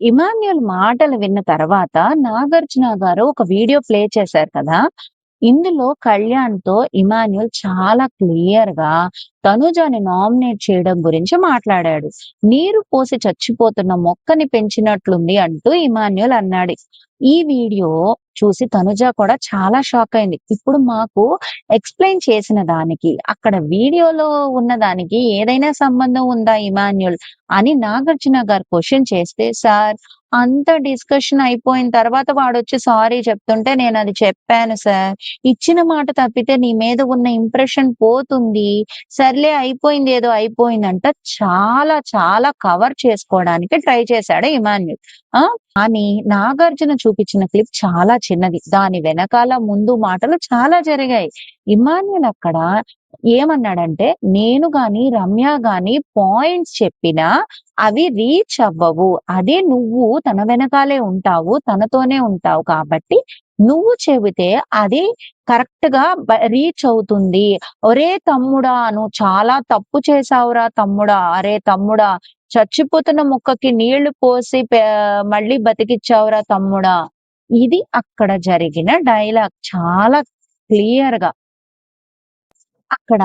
Emmanuel మాటలు విన్న తర్వాత నాగార్జున గారు ఒక వీడియో ప్లే చేశారు కదా! ఇందులో కళ్యాణ్తో ఇమాన్యుల్ చాలా క్లియర్గా తనుజాని నామినేట్ చేయడం గురించి మాట్లాడాడు. నీరు పోసి చచ్చిపోతున్న మొక్కని పెంచినట్లుంది అంటూ ఇమాన్యుల్ అన్నాడు. ఈ వీడియో చూసి తనుజ కూడా చాలా షాక్ అయింది. ఇప్పుడు మాకు ఎక్స్‌ప్లెయిన్ చేసిన దానికి, అక్కడ వీడియోలో ఉన్న దానికి ఏదైనా సంబంధం ఉందా ఇమాన్యుల్? అని నాగార్జున గారు క్వశ్చన్ చేస్తే, సార్ అంత డిస్కషన్ అయిపోయిన తర్వాత వాడొచ్చి సారీ చెప్తుంటే నేను అది చెప్పాను సార్. ఇచ్చిన మాట తప్పితే నీ మీద ఉన్న ఇంప్రెషన్ పోతుంది. సర్లే అయిపోయింది ఏదో అయిపోయిందంట చాలా చాలా కవర్ చేసుకోవడానికి ట్రై చేశాడు ఇమాన్యుల్. ఆ! కానీ నాగార్జున చూపించిన క్లిప్ చాలా చిన్నది. దాని వెనకాల ముందు మాటలు చాలా జరిగాయి. ఇమాన్యుల్ అక్కడ ఏమన్నాడంటే, నేను గాని, రమ్య గాని పాయింట్స్ చెప్పినా అవి రీచ్ అవ్వవు. అదే నువ్వు తన వెనకాలే ఉంటావు. తనతోనే ఉంటావు కాబట్టి నువ్వు చెబితే అది కరెక్ట్గా రీచ్ అవుతుంది. ఒరే తమ్ముడా! నువ్వు చాలా తప్పు చేసావురా తమ్ముడా! అరే తమ్ముడా! చచ్చిపోతున్న మొక్కకి నీళ్ళు పోసి మళ్ళీ బతికిచ్చావురా తమ్ముడా! ఇది అక్కడ జరిగిన డైలాగ్ చాలా క్లియర్గా అక్కడ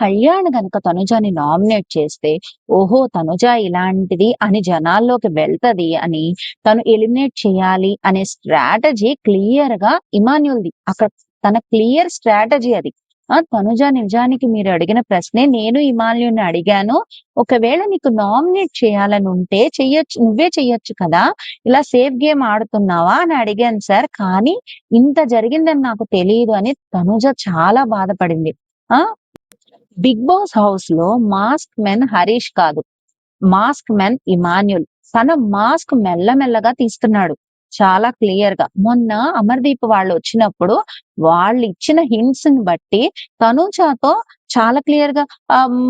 కళ్యాణ్ గనక తనుజని నామినేట్ చేస్తే, ఓహో! తనుజ ఇలాంటిది అని జనాల్లోకి వెళ్తది అని, తను ఎలిమినేట్ చేయాలి అనే స్ట్రాటజీ క్లియర్గా ఇమాన్యుల్‌ది. అక్కడ తన క్లియర్ స్ట్రాటజీ అది. ఆ! తనుజ నిజానికి మీరు అడిగిన ప్రశ్నే నేను ఇమాన్యుల్‌ని అడిగాను. ఒకవేళ నీకు నామినేట్ చేయాలనుంటే చెయ్యొచ్చు నువ్వే చెయ్యొచ్చు కదా! ఇలా సేఫ్ గేమ్ ఆడుతున్నావా అని అడిగాను సార్. కానీ ఇంత జరిగిందని నాకు తెలియదు అని తనుజ చాలా బాధపడింది. ఆ! బిగ్ బాస్ హౌస్లో మాస్క్ మెన్ హరీష్ కాదు. Mask men Emmanuel. తన మాస్క్ మెల్లమెల్లగా తీస్తున్నాడు. చాలా క్లియర్గా మొన్న అమర్‌దీప్ వాళ్ళు వచ్చినప్పుడు వాళ్ళు ఇచ్చిన హింట్స్ని బట్టి తనుజాతో చాలా క్లియర్గా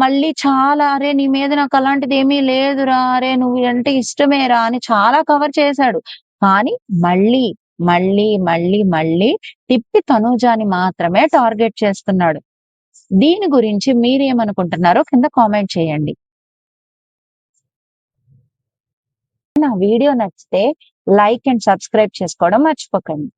మళ్ళీ చాలా "అరే! నీ మీద నాకు అలాంటిది ఏమీ లేదురా! అరే! నువ్వు అంటే ఇష్టమేరా" అని చాలా కవర్ చేశాడు. కానీ మళ్ళీ, మళ్ళీ, మళ్ళీ, మళ్ళీ తిప్పి తనుజాని మాత్రమే టార్గెట్ చేస్తున్నాడు. దీని గురించి మీరేమనుకుంటున్నారో కింద కామెంట్ చేయండి. నా వీడియో నచ్చితే లైక్ అండ్ సబ్స్క్రైబ్ చేసుకోవడం మర్చిపోకండి.